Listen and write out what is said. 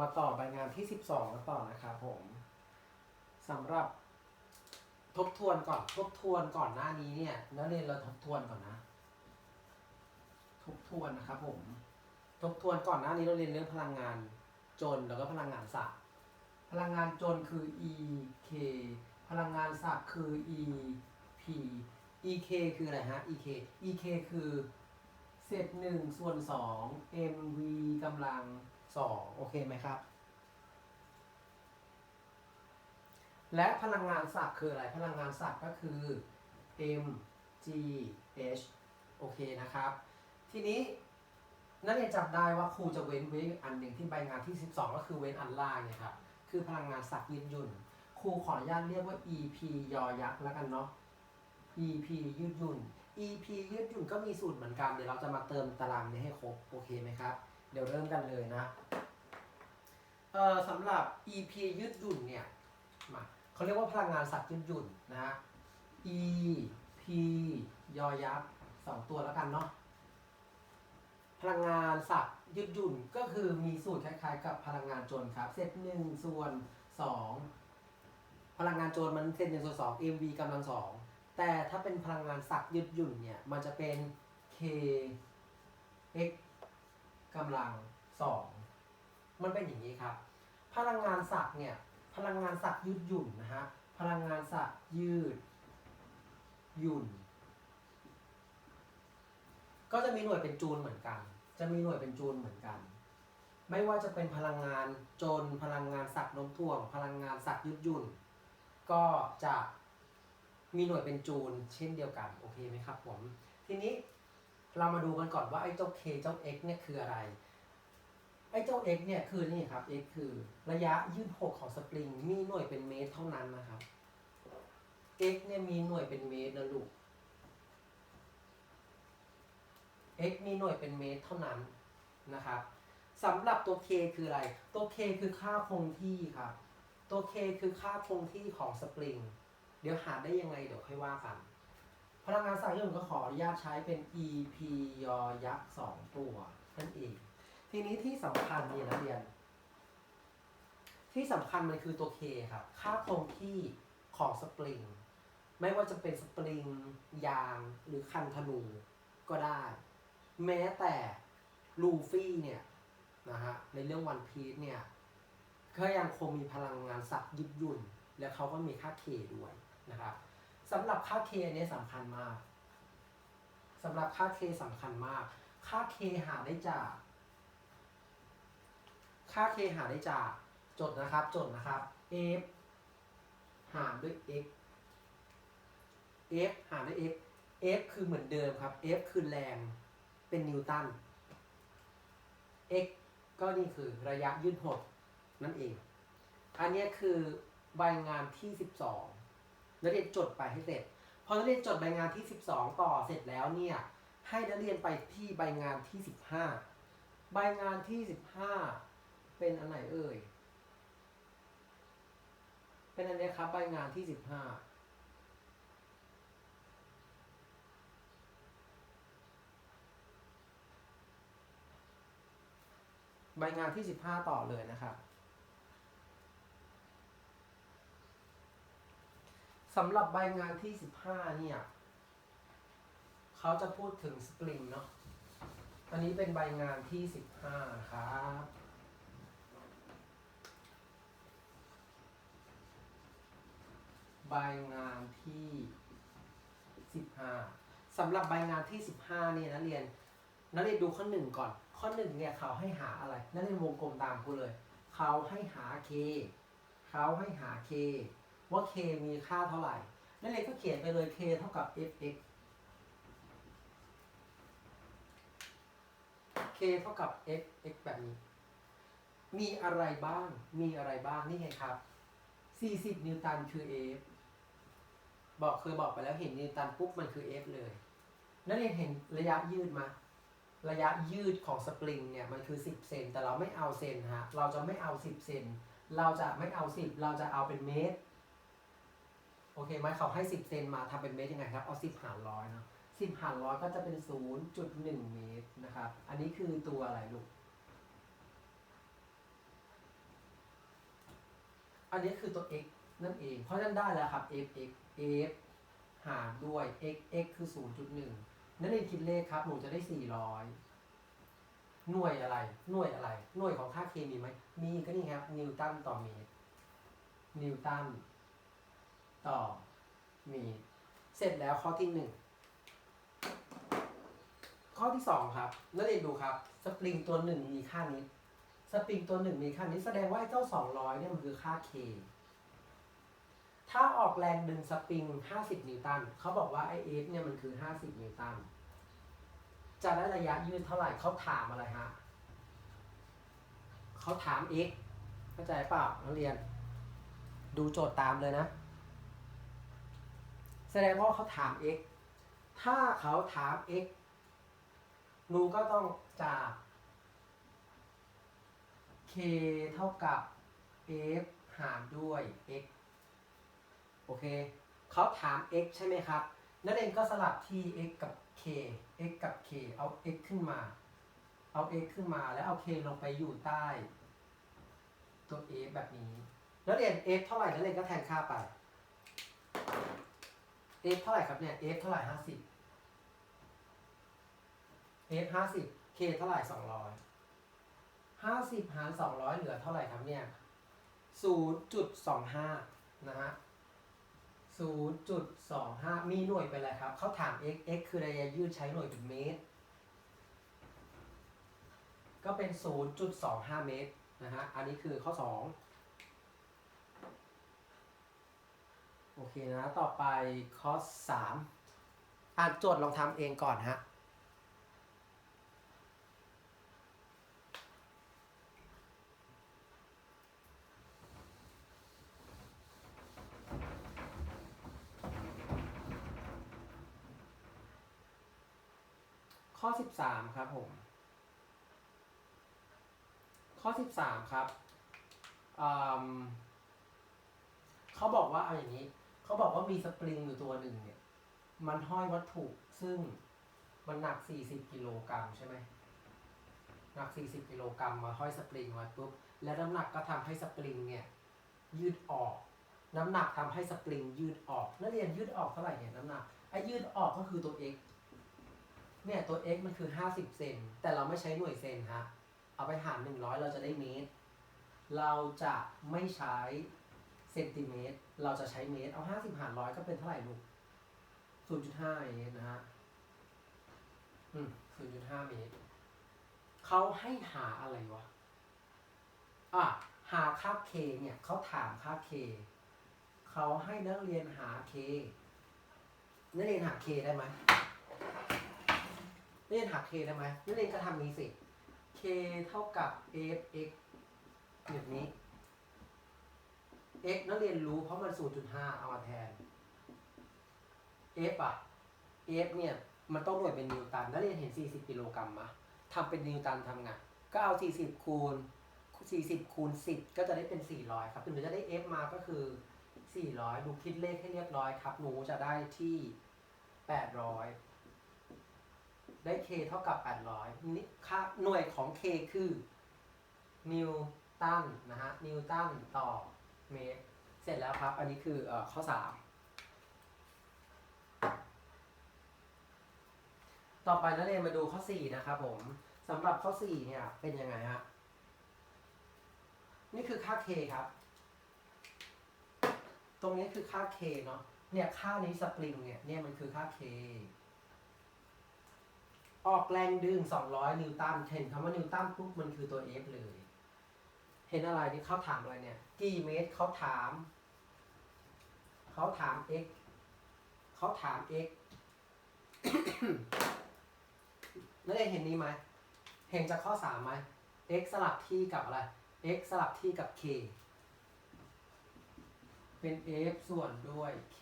มาต่อใบงานที่ 12กันต่อนะครับผมสำหรับทบทวนก่อนทบทวนก่อนหน้านี้เนี่ยนักเรียนเราทบทวนก่อนนะ ทบทวนนะครับผม ทบทวนก่อนหน้านี้เราเรียนเรื่องพลังงานจนแล้วก็พลังงานศักย์พลังงานจนคือ E K พลังงานศักย์คือ E P E K คืออะไรฮะ E K E K คือเศษหนึ่งส่วนสอง M V กำลัง สองโอเคไหมครับ และพลังงานศักดิ์คืออะไร พลังงานศักดิ์ก็คือ M G H โอเคนะครับ ทีนี้นักเรียนจำได้ว่าครูจะเว้นไว้อันหนึ่งที่ใบงานที่ 12 ก็คือเว้นอันล่างเนี่ยครับ คือพลังงานศักดิ์ยืดหยุ่น ครูขออนุญาตเรียกว่า EP ยอยักษ์แล้วกันเนาะ EP ยืดหยุ่น EP ยืดหยุ่นก็มีสูตรเหมือนกัน เดี๋ยวเราจะมาเติมตารางนี้ให้ครบ โอเคไหมครับ ดี๋ยวเริ่มกันเลยนะเอ่อสำหรับ EP ยืดหยุ่นเนี่ยมาเขาเรียกว่าพลังงานศักดิ์ยืดหยุ่นนะ EP ยอยักษ์สองตัวแล้วกันเนาะพลังงานศักดิ์ยืดหยุ่นก็คือมีสูตรคล้ายๆ กับพลังงานโจรครับเซตหนึ่งส่วนสองพลังงานโจรมันเซตหนึ่งส่วนสอง mv กำลังสองแต่ถ้าเป็นพลังงานศักดิ์ยืดหยุ่นเนี่ยมันจะเป็น k x กำลังสองมันเป็นอย่างนี้ครับ พลังงานศักย์เนี่ยพลังงานศักย์ยืดหยุ่นนะฮะพลังงานศักย์ยืดหยุ่น ก็จะมีหน่วยเป็นจูลเหมือนกัน จะมีหน่วยเป็นจูลเหมือนกัน ไม่ว่าจะเป็นพลังงานจนพลังงานสักน้มถ่วง พลังงานสักยืดหยุ่น ก็จะมีหน่วยเป็นจูลเช่นเดียวกันโอเคไหมครับผมทีนี้ เรามาดูกันก่อนว่าไอ้เจ้า k เจ้า x เนี่ยคืออะไร ไอ้เจ้า x เนี่ยคือนี่ครับ x คือระยะยืดหกของสปริง มีหน่วยเป็นเมตรเท่านั้นนะครับ x เนี่ยมีหน่วยเป็นเมตรนะลูก x มีหน่วยเป็นเมตรเท่านั้นนะครับสำหรับตัว k คืออะไร ตัว k คือค่าคงที่ครับ ตัว k คือค่าคงที่ของสปริง เดี๋ยวหาได้ยังไงเดี๋ยวค่อยว่ากัน พลังงานสายยนก็ขออนุญาตใช้เป็น EP ยอยักษ์สองตัวนั่นเอง ทีนี้ที่สำคัญเนี่ยนะเรียน ที่สำคัญมันคือตัว k ครับ ค่าคงที่ของสปริง ไม่ว่าจะเป็นสปริง ยางหรือคันธนูก็ได้ แม้แต่ลูฟี่เนี่ยนะฮะในเรื่องวันพีซเนี่ยก็ยังคงมีพลังงานสักยืดยุ่น และเขาก็มีค่าเคด้วยนะครับ สำหรับค่าเคเนี่ยสำคัญมากสำหรับค่าเคสำคัญมาก ค่าเคหาได้จาก ค่าเคหาได้จากจดนะครับจดนะครับ f หารด้วย x f หารด้วย x f คือเหมือนเดิมครับ f คือแรงเป็นนิวตัน x ก็นี่คือระยะยืดหดนั่นเอง อันนี้คือใบงานที่ 12 นักเรียนจดไปให้เสร็จ พอนักเรียนจดใบงานที่ 12 ต่อเสร็จแล้วเนี่ย ให้นักเรียนไปที่ใบงานที่ 15 ใบงานที่ 15 เป็นอันไหนเอ่ย เป็นอันนี้ครับใบงานที่ 15ใบงานที่ 15 ต่อเลยนะครับ สำหรับใบงานที่15เนี่ยเขาจะพูดถึงสปริงเนาะอันนี้เป็นใบงานที่15นะครับใบงานที่15สำหรับใบงานที่15เนี่ยนักเรียนนักเรียนดูข้อหนึ่งก่อน ข้อหนึ่งเนี่ยเขาให้หาอะไรนักเรียนวงกลมตามกูเลย เขาให้หา k เขาให้หา k ว่า k มีค่าเท่าไหร่ นักเรียก็เขียนไปเลย k เท่ากับ fx k เท่ากับ f x แบบนี้ มีอะไรบ้าง มีอะไรบ้าง นี่ไงครับ 40 นิวตันคือ f บอกเคยบอกไปแล้วเห็นนิวตันปุ๊บมันคือ f เลย นักเรียนเห็นระยะยืดไหมระยะยืดของสปริงเนี่ยมันคือ 10 เซนแต่เราไม่เอาเซนฮะ เราจะไม่เอา 10 เซน เราจะไม่เอา 10 เราจะเอาเป็นเมตร โอเคไหมเขาให้ 10 เซนมาทำเป็นเมตรยังไงครับ เอา 10 หารร้อยเนาะ10 หารร้อยก็จะเป็น 0.1 เมตรนะครับ อันนี้คือตัวอะไรลูก อันนี้คือตัว x นั่นเอง เพราะฉะนั้นได้แล้วครับ f x f หารด้วย x x คือ 0.1 นั่นเองคิดเลขครับ หนูจะได้ 400 หน่วยอะไร หน่วยอะไร หน่วยของค่าเคมีไหม มีก็นี่ครับ นิวตันต่อเมตร นิวตัน ต่อมตรเสร็จแล้วข้อที่หนึ่งข้อที่สองครับนักเรียนดูครับ สปริงตัวหนึ่งมีค่านี้ สปริงตัวหนึ่งมีค่านี้แสดงว่าไอ้เจ้าสองร้อยเนี่ยมันคือค่า K ถ้าออกแรงดึงสปริง 50 นิวตันเขาบอกว่าไอเอฟเนี่ยมันคือ 50 นิวตัน จะได้ระยะยืดเท่าไหร่เขาถามอะไรฮะเขาถาม x เข้าใจเปล่านักเรียน ดูโจทย์ตามเลยนะ ดงว่าเขาถาม x ถ้าเขาถาม x หนูก็ต้องจาก k เท่ากับ f หารด้วย x โอเค เขาถาม x ใช่ไหมครับ นั่นเองก็สลับที่ x กับ k x กับ k เอา x ขึ้นมา เอา x ขึ้นมาแล้วเอา k ลงไปอยู่ใต้ ตัว f แบบนี้แล้วเรียน f เท่าไหร่นักเรียนก็แทนค่าไป f เท่าไหร่ครับเนี่ย f เท่าไหร่ห้าสิบ f ห้าสิบ k เท่าไหร่สองร้อยห้าสิบหารสองร้อยเหลือเท่าไหร่ครับเนี่ยศูนย์จุดสองห้านะฮะศูนย์จุดสองห้ามีหน่วยเป็นอะไรครับ เขาถาม x x คือระยะยืดใช้หน่วยเป็นเมตร ก็เป็น0.25เมตรนะฮะ อันนี้คือข้อ2 โอเคนะ ต่อไปข้อ3อ่านโจทย์ลองทำเองก่อนฮะข้อ 13 ครับผม ข้อ 13 ครับ เขาบอกว่าเอาอย่างนี้ เขาบอกว่ามีสปริงอยู่ตัวหนึ่งเนี่ย มันห้อยวัตถุซึ่งมันหนัก 40 กิโลกรัมใช่ไหมหนัก 40 กิโลกรัมมาห้อยสปริงไว้ปุ๊บ และน้ำหนักก็ทำให้สปริงเนี่ยยืดออก น้ำหนักทำให้สปริงยืดออก นักเรียนยืดออกเท่าไหร่เนี่ยน้ำหนัก ไอ้ยืดออกก็คือตัว x เนี่ยตัว x มันคือ 50 เซน แต่เราไม่ใช้หน่วยเซนฮะ เอาไปหาร 100 เราจะได้เมตร เราจะไม่ใช้ เซนติเมตร เราจะใช้เมตร เอา50หารร้อยก็เป็นเท่าไหร่ลูก0.5เมตรนะฮะอืม0.5เมตร เขาให้หาอะไรวะ อะ หาค่า k เนี่ยเขาถามค่า k เขาให้นักเรียนหา k นักเรียนหา k ได้ไหมนักเรียนหา k ได้ไหมนักเรียนก็ทำนี้สิ k เท่ากับ f x แบบนี้ x นักเรียนรู้เพราะมัน 0.5 เอามาแทน f อะ f เนี่ย มันต้องหน่วยเป็นนิวตันนักเรียนเห็น 40 กิโลกรัมมะทำเป็นนิวตันทำไงก็เอา 40 คูณ 40 คูณ 10 ก็จะได้เป็น 400 ครับหนูจะได้ f มาก็คือ 400ดูคิดเลขให้เรียบร้อยครับ หนูจะได้ที่ 800 ได้ k เท่ากับ 800นี่ค่าหน่วยของ k คือนิวตันนะฮะ นิวตันต่อ เมตร เสร็จแล้วครับ อันนี้คือเอ่อข้อ3ต่อไปนักเรียนมาดูข้อ4นะครับผมสำหรับข้อ4เนี่ยเป็นยังไงฮะนี่คือค่า k ครับ ตรงนี้คือค่า k เนาะเนี่ยค่านี้สปริงเนี่ยเนี่ยมันคือค่า k ออกแรงดึง 200 นิวตันเห็นคำว่านิวตันปุ๊บมันคือตัว F เลย เห็นอะไรนี่เขาถามอะไรเนี่ย กี่เมตรเขาถาม เขาถาม x เขาถาม x นักเรียนเห็นนี้ไหม เห็นจากข้อ3ไหม x สลับที่กับอะไร x สลับที่กับ k เป็น f ส่วนด้วย k